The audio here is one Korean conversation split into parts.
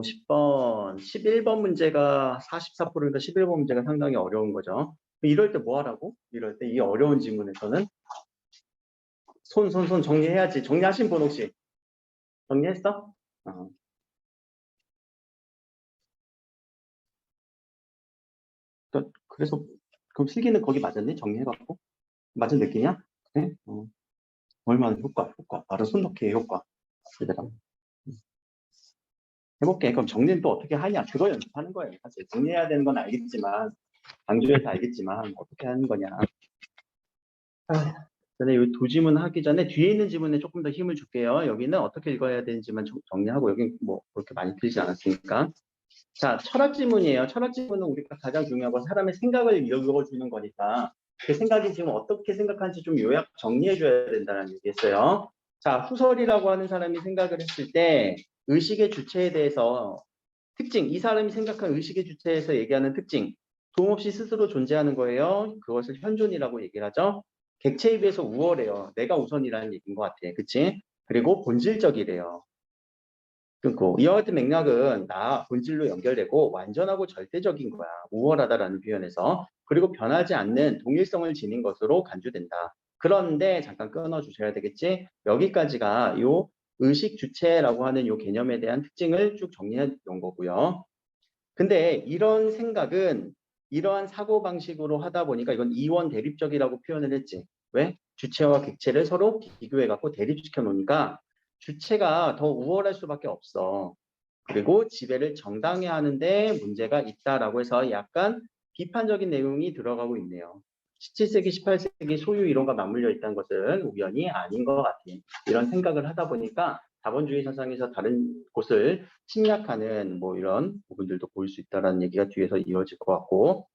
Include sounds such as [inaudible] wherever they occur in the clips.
요 10번, 11번 문제가 44%니까 11번 문제가 상당히 어려운 거죠. 이럴 때 뭐 하라고? 이럴 때 이 어려운 지문에서는 손, 손, 손 정리해야지. 정리하신 분 혹시? 정리했어? 어. 그- 그래서 그럼 실기는 거기 맞았니? 정리해갖고? 맞은 느낌이야? 그래? 어. 얼마나 효과, 효과. 바로 손 놓기의 효과. 얘들아. 음. 해볼게. 그럼 정리는 또 어떻게 하냐? 그거 연습하는 거예요. 사실 정리해야 되는 건 알겠지만, 강조해서 알겠지만, 어떻게 하는 거냐. 아, 전에 이두 지문 하기 전에 뒤에 있는 지문에 조금 더 힘을 줄게요. 여기는 어떻게 읽어야 되는지만 정- 정리하고, 여기 뭐 그렇게 많이 들지 않았으니까. 자, 철학 지문이에요. 철학 지문은 우리가 가장 중요하고 사람의 생각을 읽어주는 거니까 그 생각이 지금 어떻게 생각하는지 좀 요약 정리해줘야 된다는 얘기했어요. 자, 후설이라고 하는 사람이 생각을 했을 때 의식의 주체에 대해서 특징, 이 사람이 생각한 의식의 주체에서 얘기하는 특징, 도움 없이 스스로 존재하는 거예요. 그것을 현존이라고 얘기를 하죠. 객체에 비해서 우월해요. 내가 우선이라는 얘기인 것 같아. 그치? 그리고 본질적이래요. 끊고 이와 같은 맥락은 나 본질로 연결되고 완전하고 절대적인 거야. 우월하다라는 표현에서 그리고 변하지 않는 동일성을 지닌 것으로 간주된다. 그런데 잠깐 끊어 주셔야 되겠지. 여기까지가 요 의식 주체라고 하는 요 개념에 대한 특징을 쭉 정리해 놓은 거고요. 근데 이런 생각은 이러한 사고 방식으로 하다 보니까 이건 이원 대립적이라고 표현을 했지. 왜? 주체와 객체를 서로 비교해 갖고 대립시켜 놓으니까 주체가 더 우월할 수밖에 없어. 그리고 지배를 정당히 하는데 문제가 있다라고 해서 약간 비판적인 내용이 들어가고 있네요. 17세기, 18세기 소유 이론과 맞물려 있다는 것은 우연이 아닌 것 같아. 이런 생각을 하다 보니까 자본주의 사상에서 다른 곳을 침략하는 뭐 이런 부분들도 보일 수 있다라는 얘기가 뒤에서 이어질 것 같고.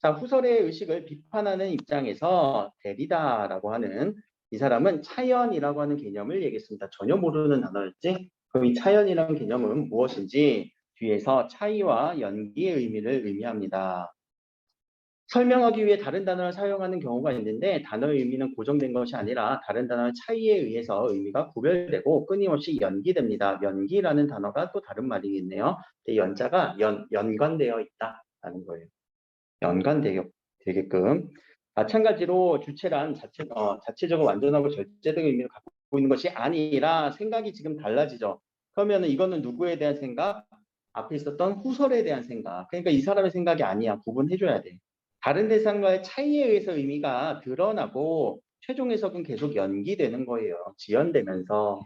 자, 후설의 의식을 비판하는 입장에서 데리다라고 하는 이 사람은 차연이라고 하는 개념을 얘기했습니다. 전혀 모르는 단어였지? 그럼 이 차연이라는 개념은 무엇인지 뒤에서 차이와 연기의 의미를 의미합니다. 설명하기 위해 다른 단어를 사용하는 경우가 있는데 단어의 의미는 고정된 것이 아니라 다른 단어의 차이에 의해서 의미가 구별되고 끊임없이 연기됩니다. 연기라는 단어가 또 다른 말이 있네요. 근데 연자가 연, 연관되어 있다라는 거예요. 연관되게끔 마찬가지로 주체란 자체, 어, 자체적으로 완전하고 절제적인 의미를 갖고 있는 것이 아니라 생각이 지금 달라지죠. 그러면 이거는 누구에 대한 생각? 앞에 있었던 후설에 대한 생각. 그러니까 이 사람의 생각이 아니야. 구분해줘야 돼. 다른 대상과의 차이에 의해서 의미가 드러나고 최종 해석은 계속 연기되는 거예요. 지연되면서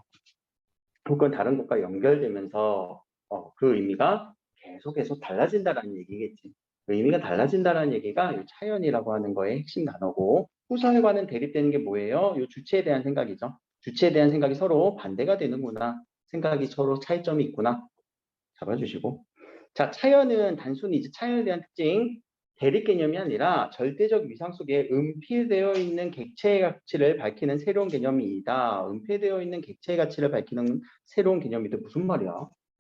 혹은 다른 것과 연결되면서 어, 그 의미가 계속 계속 달라진다라는 얘기겠지. 의미가 달라진다라는 얘기가 이 차연이라고 하는 거의 핵심 단어고 후설과는 대립되는 게 뭐예요? 이 주체에 대한 생각이죠. 주체에 대한 생각이 서로 반대가 되는구나. 생각이 서로 차이점이 있구나. 잡아주시고. 자, 차연은 단순히 이제 차연에 대한 특징, 대립 개념이 아니라 절대적 위상 속에 은폐되어 있는 객체의 가치를 밝히는 새로운 개념이다. 은폐되어 있는 객체의 가치를 밝히는 새로운 개념이다. 무슨 말이야?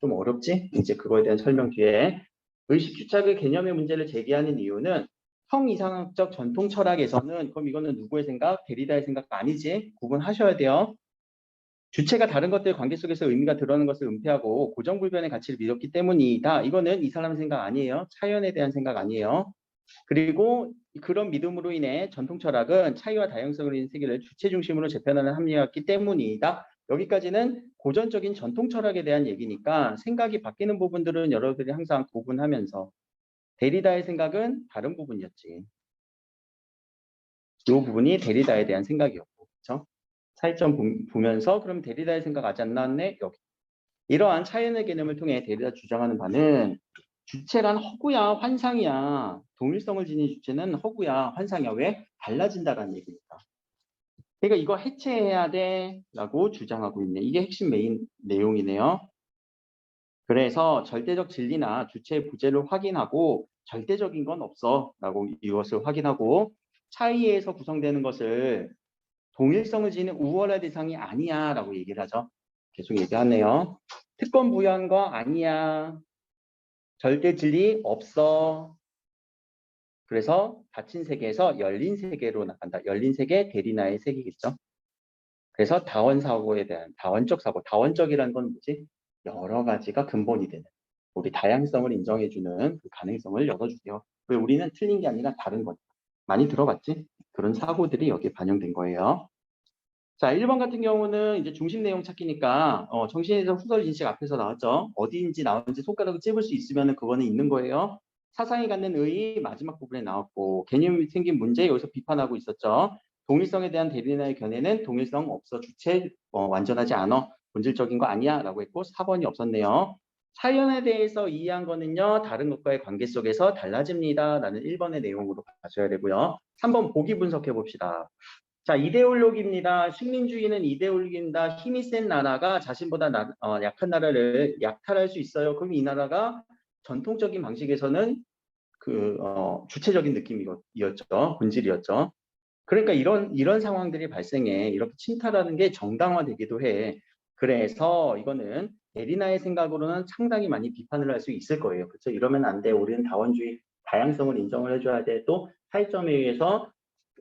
좀 어렵지? 이제 그거에 대한 설명 뒤에 의식 주착의 개념의 문제를 제기하는 이유는 형이상학적 전통 철학에서는 그럼 이거는 누구의 생각? 데리다의 생각 아니지? 구분하셔야 돼요. 주체가 다른 것들 관계 속에서 의미가 드러나는 것을 은폐하고 고정불변의 가치를 믿었기 때문이다. 이거는 이 사람의 생각 아니에요. 차연에 대한 생각 아니에요. 그리고 그런 믿음으로 인해 전통 철학은 차이와 다양성을 있는 세계를 주체 중심으로 재편하는 합리였기 때문이다. 여기까지는 고전적인 전통 철학에 대한 얘기니까 생각이 바뀌는 부분들은 여러분들이 항상 구분하면서 데리다의 생각은 다른 부분이었지. 이 부분이 데리다에 대한 생각이었고, 그렇죠? 차이점 보- 보면서 그럼 데리다의 생각 아직 안 나왔네? 여기. 이러한 차이의 개념을 통해 데리다 주장하는 바는 주체란 허구야, 환상이야. 동일성을 지닌 주체는 허구야, 환상이야. 왜? 달라진다라는 얘기니까. 그러니까 이거 해체해야 돼 라고 주장하고 있네. 이게 핵심 메인 내용이네요. 그래서 절대적 진리나 주체의 부재를 확인하고 절대적인 건 없어 라고 이것을 확인하고 차이에서 구성되는 것을 동일성을 지닌 우월한 대상이 아니야 라고 얘기를 하죠. 계속 얘기하네요. 특권 부여한 거 아니야. 절대 진리 없어. 그래서 닫힌 세계에서 열린 세계로 나간다. 열린 세계, 대리나의 세계겠죠. 그래서 다원 사고에 대한 다원적 사고, 다원적이라는 건 뭐지? 여러 가지가 근본이 되는. 우리 다양성을 인정해주는 그 가능성을 열어주세요. 왜 우리는 틀린 게 아니라 다른 거죠. 많이 들어봤지? 그런 사고들이 여기에 반영된 거예요. 자, 1번 같은 경우는 이제 중심 내용 찾기니까 어, 정신에서 후설 인식 앞에서 나왔죠. 어디인지 나오는지 손가락을 찝을 수 있으면 그거는 있는 거예요. 사상이 갖는 의 마지막 부분에 나왔고 개념이 생긴 문제 여기서 비판하고 있었죠. 동일성에 대한 대리나의 견해는 동일성 없어 주체 어, 완전하지 않아 본질적인 거 아니야 라고 했고 4번이 없었네요. 사연에 대해서 이해한 거는요 다른 것과의 관계 속에서 달라집니다 라는 1번의 내용으로 가셔야 되고요. 3번 보기 분석해 봅시다. 자, 이데올로기입니다. 식민주의는 이데올로기입니다. 힘이 센 나라가 자신보다 나- 어, 약한 나라를 약탈할 수 있어요. 그럼 이 나라가 전통적인 방식에서는 그 어, 주체적인 느낌이었죠. 본질이었죠. 그러니까 이런 이런 상황들이 발생해 이렇게 침탈하는 게 정당화되기도 해. 그래서 이거는 에리나의 생각으로는 상당히 많이 비판을 할 수 있을 거예요. 그렇죠? 이러면 안 돼. 우리는 다원주의 다양성을 인정을 해줘야 돼. 또 차이점에 의해서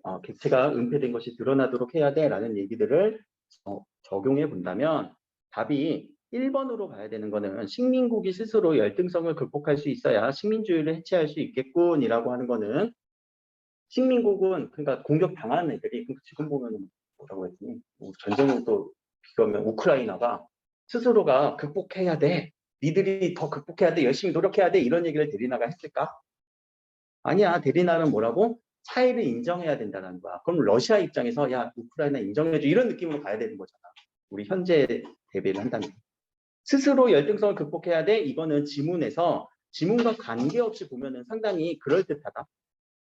어, 객체가 은폐된 것이 드러나도록 해야 돼라는 얘기들을 어, 적용해 본다면 답이 1번으로 가야 되는 거는 식민국이 스스로 열등성을 극복할 수 있어야 식민주의를 해체할 수 있겠군이라고 하는 거는 식민국은 그러니까 공격 당하는 애들이 그러니까 지금 보면 뭐라고 했더니 뭐 전쟁을 또 비교하면 우크라이나가 스스로가 극복해야 돼. 니들이 더 극복해야 돼. 열심히 노력해야 돼. 이런 얘기를 데리나가 했을까? 아니야. 데리나는 뭐라고? 차이를 인정해야 된다는 거야. 그럼 러시아 입장에서 야 우크라이나 인정해줘 이런 느낌으로 가야 되는 거잖아. 우리 현재 대비를 한다면 스스로 열등성을 극복해야 돼. 이거는 지문에서 지문과 관계없이 보면은 상당히 그럴 듯하다.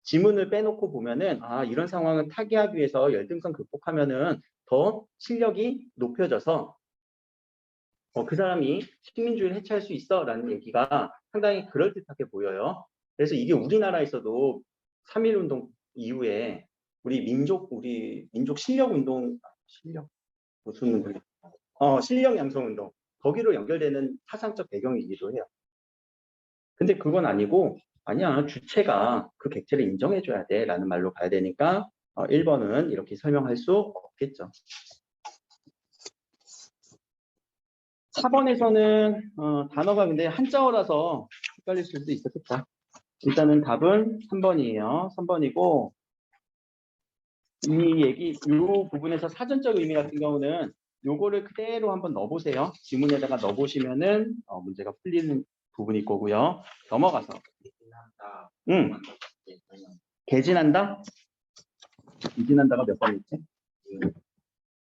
지문을 빼놓고 보면은 아 이런 상황을 타개하기 위해서 열등성 극복하면은 더 실력이 높여져서 어, 그 사람이 식민주의를 해체할 수 있어라는 얘기가 상당히 그럴듯하게 보여요. 그래서 이게 우리나라에서도 3.1 운동 이후에 우리 민족 우리 민족 실력 운동 실력 무슨 운동 어 실력 양성 운동 거기로 연결되는 사상적 배경이기도 해요. 근데 그건 아니고 아니야 주체가 그 객체를 인정해줘야 돼라는 말로 가야 되니까 어, 1번은 이렇게 설명할 수 없겠죠. 4번에서는 어, 단어가 근데 한자어라서 헷갈릴 수도 있었겠다. 일단은 답은 3번이에요. 3번이고 이 얘기 이 부분에서 사전적 의미 같은 경우는 요거를 그대로 한번 넣어보세요. 지문에다가 넣어보시면은 어, 문제가 풀리는 부분일 거고요. 넘어가서 응 개진한다? 개진한다가 몇 번이지?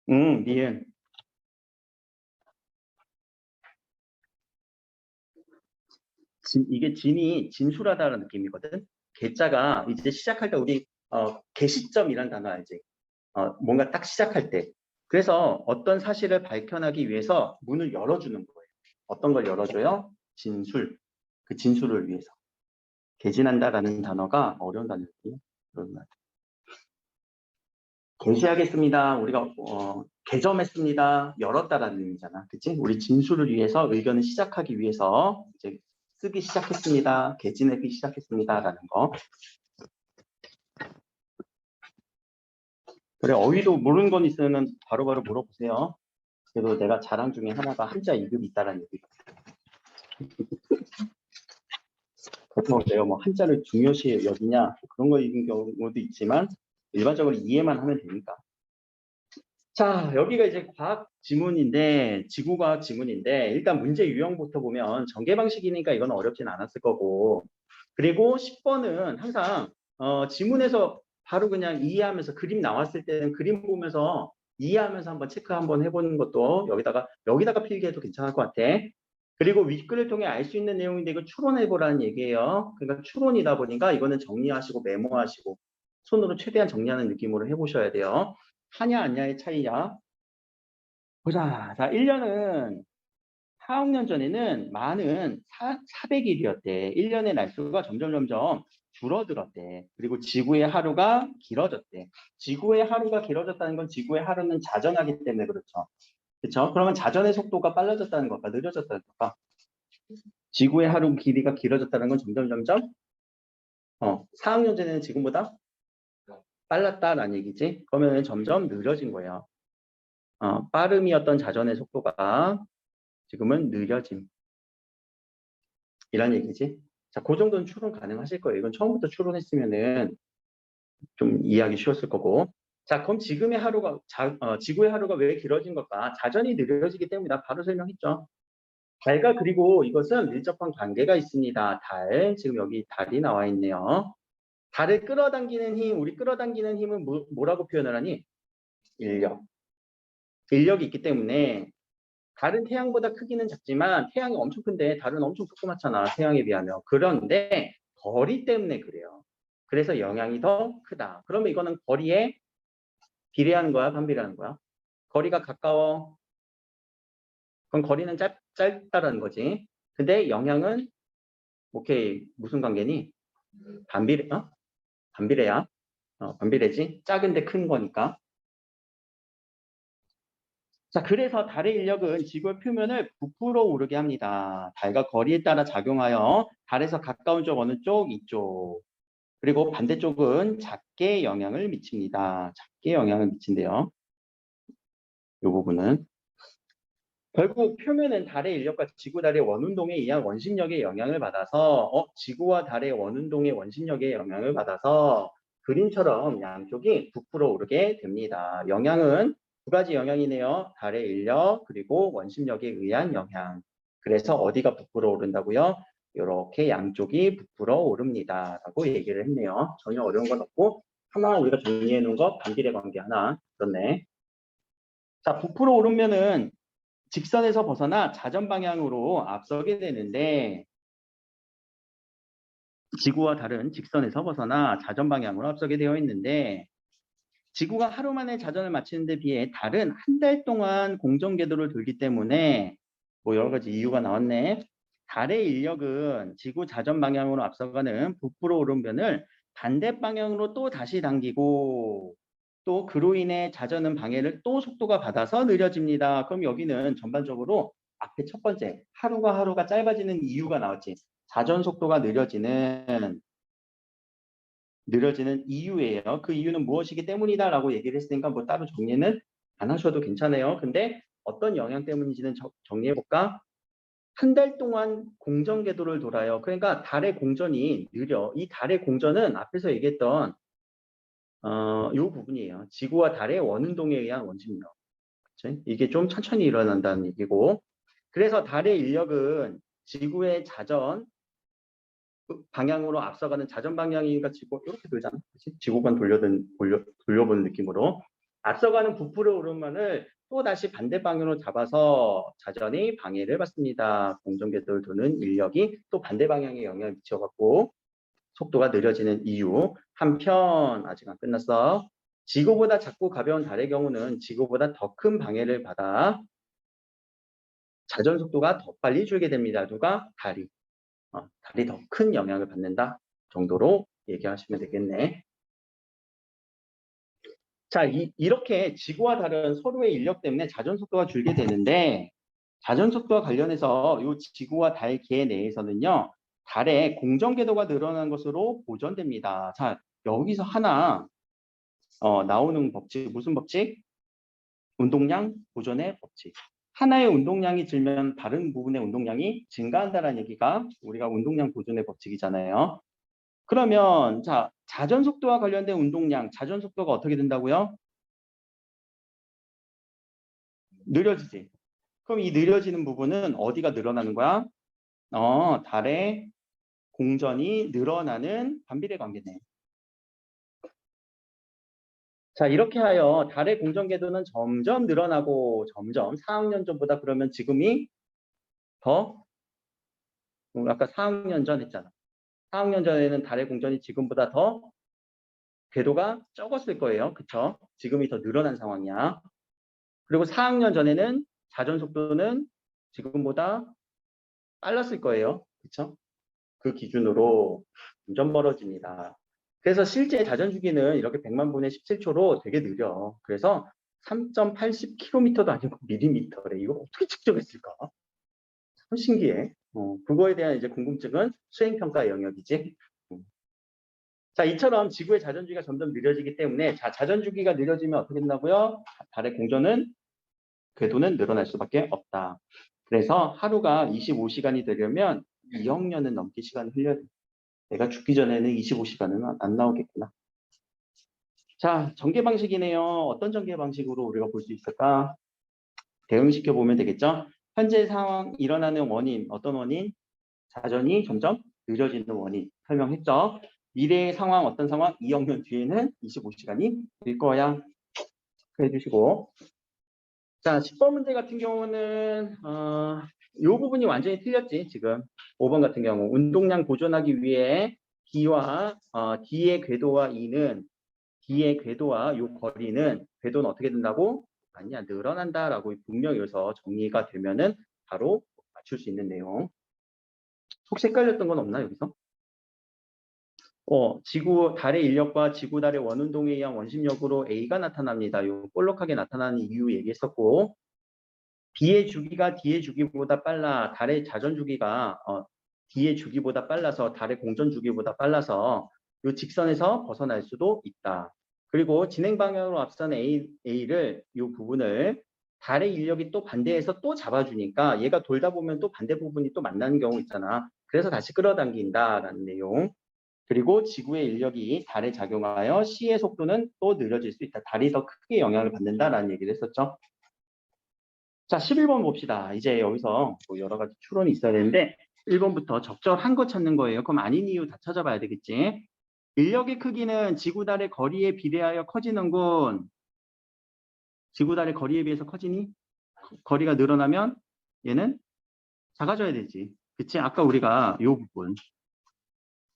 응 니은 진, 이게 진이 진술하다는 느낌이거든. 개자가 이제 시작할 때 우리 어, 개시점이란 단어 알지? 어, 뭔가 딱 시작할 때. 그래서 어떤 사실을 밝혀내기 위해서 문을 열어주는 거예요. 어떤 걸 열어줘요? 진술. 그 진술을 위해서. 개진한다라는 단어가 어려운 말. 개시하겠습니다. 우리가 어, 개점했습니다. 열었다라는 의미잖아. 그치? 우리 진술을 위해서 의견을 시작하기 위해서 이제 쓰기 시작했습니다. 개진하기 시작했습니다라는 거. 그래 어휘도 모르는 건 있으면 바로 바로 물어보세요. 그래도 내가 자랑 중에 하나가 한자 2급이 있다라는 얘기가. [laughs] 보통 내가 뭐 한자를 중요시 여기냐 그런 거인 경우도 있지만 일반적으로 이해만 하면 되니까. 자, 여기가 이제 과학 지문인데, 지구과학 지문인데, 일단 문제 유형부터 보면 전개 방식이니까 이건 어렵진 않았을 거고, 그리고 10번은 항상 어, 지문에서 바로 그냥 이해하면서 그림 나왔을 때는 그림 보면서 이해하면서 한번 체크 한번 해보는 것도 여기다가 여기다가 필기해도 괜찮을 것 같아. 그리고 윗글을 통해 알 수 있는 내용인데 이거 추론해보라는 얘기예요. 그러니까 추론이다 보니까 이거는 정리하시고 메모하시고 손으로 최대한 정리하는 느낌으로 해보셔야 돼요. 하냐 아냐의 차이야. 보자. 자, 1년은 4학년 전에는 4, 400일이었대. 1년의 날수가 점점 점점 줄어들었대. 그리고 지구의 하루가 길어졌대. 지구의 하루가 길어졌다는 건 지구의 하루는 자전하기 때문에 그렇죠. 그렇죠? 그러면 자전의 속도가 빨라졌다는 것과 느려졌다는 것과 지구의 하루 길이가 길어졌다는 건 점점 점점 어, 4학년 전에는 지금보다 빨랐다라는 얘기지. 그러면 점점 느려진 거예요. 어, 빠름이었던 자전의 속도가 지금은 느려짐. 이란 얘기지. 자, 그 정도는 추론 가능하실 거예요. 이건 처음부터 추론했으면은 좀 이해하기 쉬웠을 거고. 자, 그럼 지금의 하루가, 자, 어, 지구의 하루가 왜 길어진 걸까? 자전이 느려지기 때문이다. 바로 설명했죠. 달과 그리고 이것은 밀접한 관계가 있습니다. 달, 지금 여기 달이 나와 있네요. 달을 끌어당기는 힘, 우리 끌어당기는 힘은 뭐, 뭐라고 표현을 하니? 인력. 인력이 있기 때문에 달은 태양보다 크기는 작지만 태양이 엄청 큰데 달은 엄청 조그맣잖아. 태양에 비하면. 그런데 거리 때문에 그래요. 그래서 영향이 더 크다. 그러면 이거는 거리에 비례하는 거야, 반비례하는 거야? 거리가 가까워. 그럼 거리는 짧, 짧다라는 거지. 근데 영향은 오케이 무슨 관계니? 반비례, 어? 반비례야. 어, 반비례지. 작은데 큰 거니까. 자, 그래서 달의 인력은 지구의 표면을 부풀어 오르게 합니다. 달과 거리에 따라 작용하여 달에서 가까운 쪽 어느 쪽? 이쪽. 그리고 반대쪽은 작게 영향을 미칩니다. 작게 영향을 미친대요. 이 부분은. 결국 표면은 달의 인력과 지구 달의 원운동에 의한 원심력의 영향을 받아서 어, 지구와 달의 원운동의 원심력의 영향을 받아서 그림처럼 양쪽이 부풀어 오르게 됩니다. 영향은 두 가지 영향이네요. 달의 인력 그리고 원심력에 의한 영향. 그래서 어디가 부풀어 오른다고요? 이렇게 양쪽이 부풀어 오릅니다. 라고 얘기를 했네요. 전혀 어려운 건 없고 하나 우리가 정리해 놓은 거 반비례 관계 하나 그렇네. 자, 부풀어 오르면은 직선에서 벗어나 자전 방향으로 앞서게 되는데 지구와 달은 직선에서 벗어나 자전 방향으로 앞서게 되어 있는데 지구가 하루 만에 자전을 마치는 데 비해 달은 한 달 동안 공정 궤도를 돌기 때문에 뭐 여러 가지 이유가 나왔네. 달의 인력은 지구 자전 방향으로 앞서가는 부풀어 오른변을 반대 방향으로 또 다시 당기고 또 그로 인해 자전은 방해를 또 속도가 받아서 느려집니다. 그럼 여기는 전반적으로 앞에 첫 번째 하루가 하루가 짧아지는 이유가 나왔지. 자전 속도가 느려지는 느려지는 이유예요. 그 이유는 무엇이기 때문이다라고 얘기를 했으니까 뭐 따로 정리는 안 하셔도 괜찮아요. 근데 어떤 영향 때문인지는 정리해 볼까? 한 달 동안 공전 궤도를 돌아요. 그러니까 달의 공전이 느려. 이 달의 공전은 앞에서 얘기했던 어, 요 부분이에요. 지구와 달의 원운동에 의한 원심력. 그치? 이게 좀 천천히 일어난다는 얘기고. 그래서 달의 인력은 지구의 자전 방향으로 앞서가는 자전 방향이니까 지구 이렇게 돌잖아. 그치? 지구관 돌려든 돌려 돌려보는 느낌으로 앞서가는 부풀어 오르면을 또 다시 반대 방향으로 잡아서 자전이 방해를 받습니다. 공전궤도를 도는 인력이 또 반대 방향에 영향을 미쳐갖고 속도가 느려지는 이유. 한편 아직 안 끝났어. 지구보다 작고 가벼운 달의 경우는 지구보다 더 큰 방해를 받아 자전 속도가 더 빨리 줄게 됩니다. 누가? 달이. 어, 달이 더 큰 영향을 받는다 정도로 얘기하시면 되겠네. 자, 이, 이렇게 지구와 달은 서로의 인력 때문에 자전 속도가 줄게 되는데 자전 속도와 관련해서 이 지구와 달 계 내에서는요. 달의 공정 궤도가 늘어난 것으로 보존됩니다. 자, 여기서 하나 어, 나오는 법칙 무슨 법칙? 운동량 보존의 법칙. 하나의 운동량이 줄면 다른 부분의 운동량이 증가한다는 얘기가 우리가 운동량 보존의 법칙이잖아요. 그러면 자 자전 속도와 관련된 운동량, 자전 속도가 어떻게 된다고요? 느려지지. 그럼 이 느려지는 부분은 어디가 늘어나는 거야? 어, 달의 공전이 늘어나는 반비례 관계네. 자, 이렇게 하여 달의 공전 궤도는 점점 늘어나고 점점 4학년 전보다 그러면 지금이 더 음, 아까 4학년 전 했잖아. 4학년 전에는 달의 공전이 지금보다 더 궤도가 적었을 거예요. 그쵸? 지금이 더 늘어난 상황이야. 그리고 4학년 전에는 자전 속도는 지금보다 빨랐을 거예요. 그쵸? 그 기준으로 점점 멀어집니다. 그래서 실제 자전 주기는 이렇게 100만 분의 17초로 되게 느려. 그래서 3.80km도 아니고 [laughs] 밀리미터래. 이거 어떻게 측정했을까? 참 신기해. 어, 그거에 대한 이제 궁금증은 수행평가 영역이지. 음. 자, 이처럼 지구의 자전주기가 점점 느려지기 때문에 자, 자전주기가 느려지면 어떻게 된다고요? 달의 공전은 궤도는 늘어날 수밖에 없다. 그래서 하루가 25시간이 되려면 2억 년은 넘게 시간이 흘려야 돼. 내가 죽기 전에는 25시간은 안 나오겠구나. 자, 전개 방식이네요. 어떤 전개 방식으로 우리가 볼 수 있을까? 대응시켜 보면 되겠죠? 현재 상황 일어나는 원인, 어떤 원인? 자전이 점점 느려지는 원인 설명했죠? 미래의 상황, 어떤 상황? 2억 년 뒤에는 25시간이 될 거야. 해주시고. 자, 10번 문제 같은 경우는, 어, 이 부분이 완전히 틀렸지, 지금. 5번 같은 경우. 운동량 보존하기 위해 D와, 어, D의 궤도와 E는, D의 궤도와 요 거리는, 궤도는 어떻게 된다고? 아니야, 늘어난다라고 분명히 여기서 정리가 되면은 바로 맞출 수 있는 내용. 혹시 헷갈렸던 건 없나, 여기서? 어, 지구, 달의 인력과 지구, 달의 원운동에 의한 원심력으로 A가 나타납니다. 요 볼록하게 나타나는 이유 얘기했었고, B의 주기가 D의 주기보다 빨라, 달의 자전 주기가 어, D의 주기보다 빨라서 달의 공전 주기보다 빨라서 요 직선에서 벗어날 수도 있다. 그리고 진행 방향으로 앞선 A, A를 이 부분을 달의 인력이 또 반대해서 또 잡아주니까 얘가 돌다 보면 또 반대 부분이 또 만나는 경우 있잖아. 그래서 다시 끌어당긴다라는 내용. 그리고 지구의 인력이 달에 작용하여 C의 속도는 또 느려질 수 있다. 달이 더 크게 영향을 받는다라는 얘기를 했었죠. 자, 11번 봅시다. 이제 여기서 뭐 여러 가지 추론이 있어야 되는데 1번부터 적절한 거 찾는 거예요. 그럼 아닌 이유 다 찾아봐야 되겠지. 인력의 크기는 지구 달의 거리에 비례하여 커지는군. 지구 달의 거리에 비해서 커지니? 거리가 늘어나면 얘는 작아져야 되지. 그치? 아까 우리가 이 부분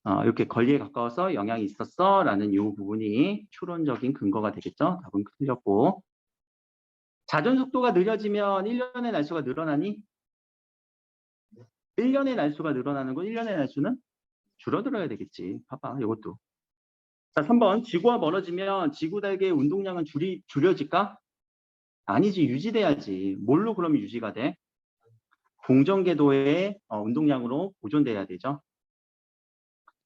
어, 이렇게 거리에 가까워서 영향이 있었어 라는 이 부분이 추론적인 근거가 되겠죠. 답은 틀렸고 자전 속도가 느려지면 1년의 날수가 늘어나니? 1년의 날수가 늘어나는 건 1년의 날수는 줄어들어야 되겠지. 봐봐, 이것도. 자, 3번. 지구와 멀어지면 지구 달계의 운동량은 줄이, 줄여질까? 아니지, 유지돼야지. 뭘로 그러면 유지가 돼? 공전 궤도의 어, 운동량으로 보존돼야 되죠.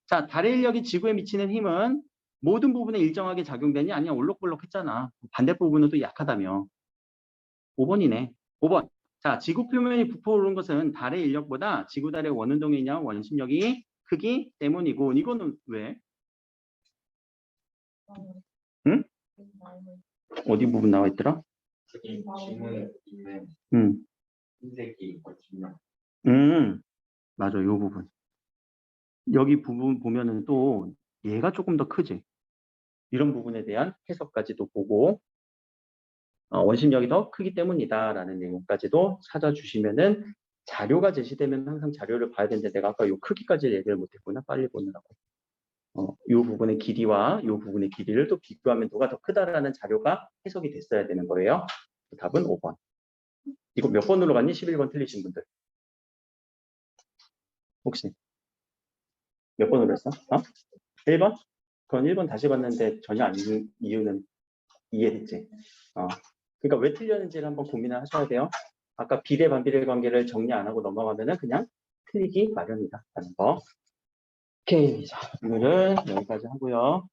자, 달의 인력이 지구에 미치는 힘은 모든 부분에 일정하게 작용되니? 아니야, 올록볼록 했잖아. 반대 부분은 또 약하다며. 5번이네. 5번. 자, 지구 표면이 부풀어오른 것은 달의 인력보다 지구 달의 원운동에 의한 원심력이 크기 때문이고, 이거는 왜? 응? 어디 부분 나와 있더라? 음, 음, 맞아, 요 부분. 여기 부분 보면은 또 얘가 조금 더 크지? 이런 부분에 대한 해석까지도 보고, 어, 원심력이 더 크기 때문이다라는 내용까지도 찾아주시면은 자료가 제시되면 항상 자료를 봐야 되는데 내가 아까 요 크기까지 얘기를 못했구나 빨리 보느라고 어, 요 부분의 길이와 요 부분의 길이를 또 비교하면 누가 더 크다라는 자료가 해석이 됐어야 되는 거예요 답은 5번 이거 몇 번으로 갔니? 11번 틀리신 분들 혹시 몇 번으로 했어? 어? 1번? 그건 1번 다시 봤는데 전혀 아닌 이유는 이해됐지? 어. 그러니까 왜 틀렸는지를 한번 고민을 하셔야 돼요. 아까 비례 반비례 관계를 정리 안 하고 넘어가면은 그냥 틀리기 마련이다. 라는 거. 오케이. 자, 오늘은 여기까지 하고요.